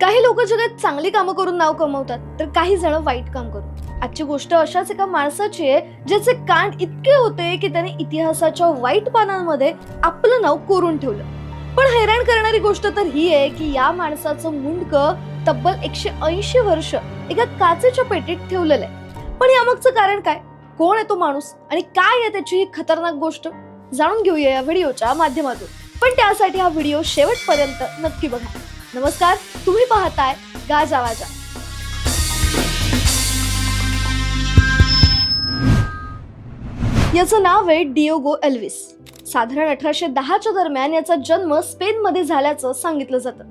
काही लोक जगात चांगली कामं करून नाव कमवतात तर काही जण वाईट काम करून. आजची गोष्ट अशाच एका माणसाची आहे ज्याचे कान इतके होते की त्याने इतिहासाच्या वाईट पानांमध्ये आपलं नाव कोरून ठेवलं. पण हैराण करणारी गोष्ट तर ही आहे की या माणसाचं मुंडक तब्बल एकशे ऐंशी वर्ष एका काचेच्या पेटीत ठेवलेलं आहे. पण यामागचं कारण काय? कोण आहे तो माणूस? आणि काय आहे त्याची ही खतरनाक गोष्ट? जाणून घेऊया या व्हिडिओच्या माध्यमातून. पण त्यासाठी हा व्हिडिओ शेवटपर्यंत नक्की बघा. नमस्कार तुम्ही पाहताय गाज आवाजा याचं नाव आहे डिओगो एल्विस. साधारण अठराशे दहाच्या दरम्यान याचा जन्म स्पेनमध्ये झाल्याचं सांगितलं जातं.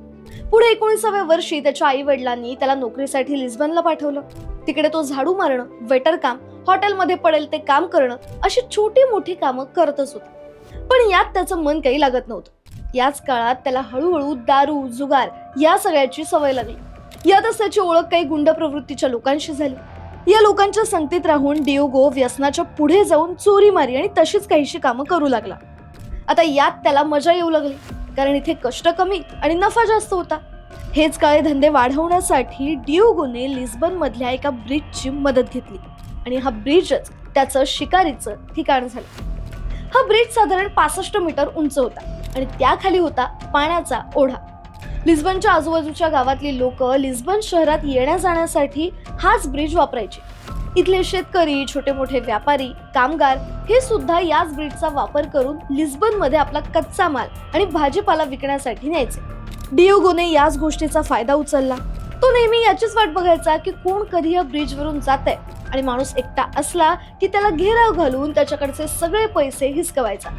पुढे एकोणीसाव्या वर्षी त्याच्या आई वडिलांनी त्याला नोकरीसाठी लिस्बनला पाठवलं. तिकडे तो झाडू मारणं वेटर काम हॉटेलमध्ये पडेल ते काम करणं अशी छोटी मोठी कामं करतच होता. पण यात त्याचं मन काही लागत नव्हतं. याच काळात त्याला हळूहळू दारू जुगार या सगळ्याची सवय लागली. यात असल्याची ओळख काही गुंड प्रवृत्तीच्या लोकांशी झाली. या लोकांच्या संगतीत राहून डिओगो व्यसनाच्या पुढे जाऊन चोरी मारी आणि तशीच काहीशी कामं करू लागला. आता यात त्याला मजा येऊ लागली कारण इथे कष्ट कमी आणि नफा जास्त होता. हेच काळे धंदे वाढवण्यासाठी डिओगोने लिस्बन मधल्या एका ब्रिजची मदत घेतली आणि हा ब्रिजच त्याचं शिकारीचं ठिकाण झालं. हा ब्रिज साधारण पासष्ट मीटर उंच होता. आणि त्याखाली होता पाण्याचा ओढा. लिस्बनच्या आजूबाजूच्या गावातली लोक लिस्बन शहरात येण्या जाण्यासाठी हाच ब्रिज वापरायचे. इथले शेतकरी छोटे मोठे व्यापारी कामगार हे सुद्धा याच ब्रिजचा वापर करून लिस्बनमध्ये आपला कच्चा माल आणि भाजीपाला विकण्यासाठी न्यायचे. डिओगोने याच गोष्टीचा फायदा उचलला. तो नेहमी याचीच वाट बघायचा की कोण कधी या ब्रिजवरून जात आहे आणि माणूस एकटा असला की त्याला घेराव घालून त्याच्याकडचे सगळे पैसे हिसकवायचा.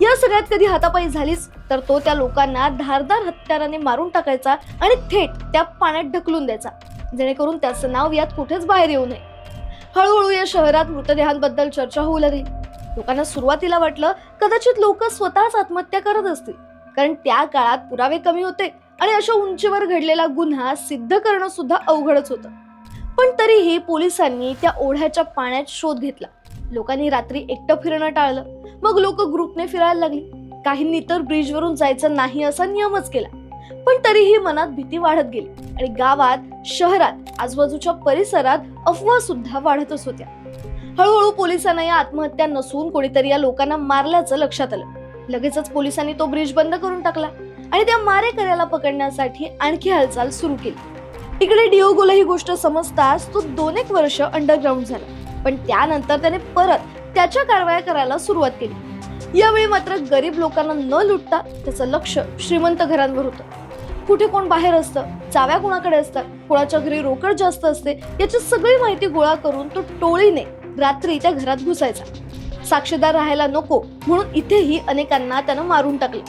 या सगळ्यात कधी हातापायी झालीच तर तो त्या लोकांना धारदार हत्याराने मारून टाकायचा आणि थेट त्या पाण्यात ढकलून द्यायचा. जेणेकरून त्याचं नाव यात कुठेच बाहेर येऊ नये. हळूहळू या शहरात मृतदेहांबद्दल चर्चा होऊ लागली. लोकांना सुरुवातीला वाटलं कदाचित लोक स्वतःच आत्महत्या करत असतील. कारण त्या काळात पुरावे कमी होते आणि अशा उंचीवर घडलेला गुन्हा सिद्ध करणं सुद्धा अवघडच होतं. पण तरीही पोलिसांनी त्या ओढ्याच्या पाण्यात शोध घेतला. लोकांनी रात्री एकटं फिरणं टाळलं. मग लोक ग्रुपने फिरायला लागली. काहींनी तर ब्रिजवरून जायचं नाही असा नियमच केला. पण तरीही मनात भीती वाढत गेली आणि गावात शहरात आजूबाजूच्या परिसरात अफवा सुद्धा वाढतच होत्या. हळूहळू पोलिसांना या आत्महत्या नसून कोणीतरी या लोकांना मारल्याचं लक्षात आलं. लगेचच पोलिसांनी तो ब्रिज बंद करून टाकला आणि त्या मारेकऱ्याला पकडण्यासाठी आणखी हालचाल सुरू केली. इकडे डिओगोला ही गोष्ट समजताच तो दोन एक वर्ष अंडरग्राऊंड झाला. पण त्यानंतर त्याने परत त्याच्या कारवाया करायला सुरुवात केली. यावेळी मात्र गरीब लोकांना न लुटता त्याचं लक्ष श्रीमंत घरांवर होतं. कुठे कोण बाहेर असतं चाव्या कोणाकडे असतात कोणाच्या घरी रोकड जास्त असते याची सगळी माहिती गोळा करून तो टोळीने रात्री त्या घरात घुसायचा. साक्षीदार राहायला नको म्हणून इथेही अनेकांना त्यानं मारून टाकले.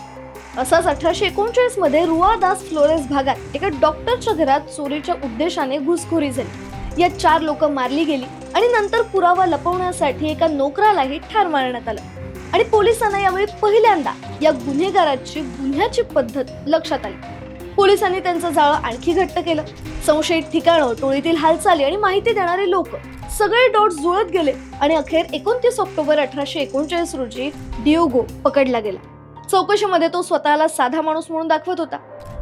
असाच अठराशे एकोणचाळीसमध्ये रुआदास फ्लोरेस भागात एका डॉक्टरच्या घरात चोरीच्या उद्देशाने घुसखोरी झाली. यात चार लोक मारली गेली आणि नंतर पुरावा लपवण्यासाठी एका नोकरालाही ठार मारण्यात आलं. आणि पोलिसांना यावेळी पहिल्यांदा या गुन्हेगाराची गुन्ह्याची पद्धत लक्षात आली. पोलिसांनी त्यांचं जाळं आणखी घट्ट केलं. संशयित ठिकाणं टोळीतील हालचाली आणि माहिती देणारे लोक सगळे डॉट जुळत गेले आणि अखेर एकोणतीस ऑक्टोबर अठराशे एकोणचाळीस रोजी डिओगो पकडला गेला. चौकशीमध्ये तो स्वतःला साधा माणूस म्हणून दाखवत होता.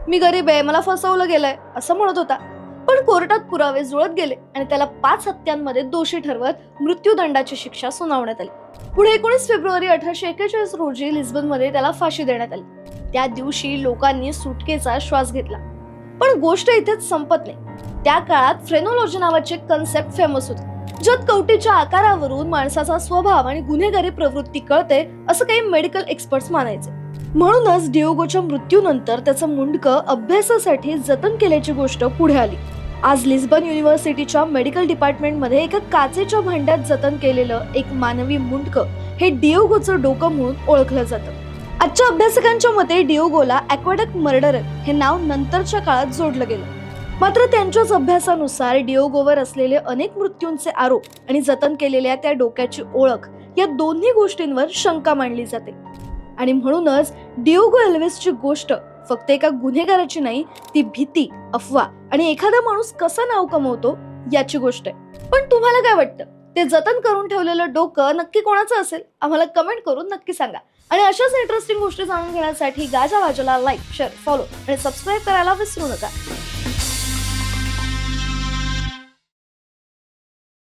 मी गरीब आहे मला फसवलं गेलंय असं म्हणत होता. पण कोर्टात पुरावे जुळत गेले आणि त्याला पाच हत्यांमध्ये दोषी ठरवत मृत्यूदंडाची शिक्षा सुनावण्यात आली. पुढे एकोणीस फेब्रुवारी अठराशे एकेचाळीस रोजी लिस्बनमध्ये त्याला फाशी देण्यात आली. त्या दिवशी लोकांनी सुटकेचा श्वास घेतला. पण गोष्ट इथेच संपत नाही. त्या काळात फ्रेनोलॉजी नावाचे कन्सेप्ट फेमस होते. ज्यात कवटीच्या आकारावरून माणसाचा स्वभाव आणि गुन्हेगारी प्रवृत्ती कळते असं काही मेडिकल एक्सपर्ट्स मानायचे. म्हणूनच डिओगोच्या मृत्यूनंतर त्याचं मुंडकं अभ्यासासाठी जतन केल्याची गोष्ट पुढे आली. आज लिस्बन युनिव्हर्सिटीच्या मेडिकल डिपार्टमेंटमध्ये एका काचेच्या भांड्यात जतन केलेलं एक मानवी मुंडकं हे डिओगोचं डोकं म्हणून ओळखलं जातं. आजच्या अभ्यासकांच्या मते डिओगोला ॲक्वाडक मर्डरर हे नाव नंतरच्या काळात जोडलं गेलं. मात्र त्यांच्याच अभ्यासानुसार डिओगोवर असलेले अनेक मृत्यूंचे आरोप आणि जतन केलेल्या त्या डोक्याची ओळख या दोन्ही गोष्टींवर शंका मांडली जाते. आणि म्हणूनच डिओगो एल्वेसची गोष्ट फक्त एका गुन्हेगाराची नाही ती भीती अफवा आणि एखादा माणूस कसं नाव कमवतो याची गोष्ट आहे. पण तुम्हाला काय वाटतं? ते जतन करून ठेवलेलं डोकं नक्की कोणाचं असेल? आम्हाला कमेंट करून नक्की सांगा. आणि अशाच इंटरेस्टिंग गोष्टी जाणून घेण्यासाठी गाजा वाजाला लाईक शेअर फॉलो आणि सबस्क्राईब करायला विसरू नका.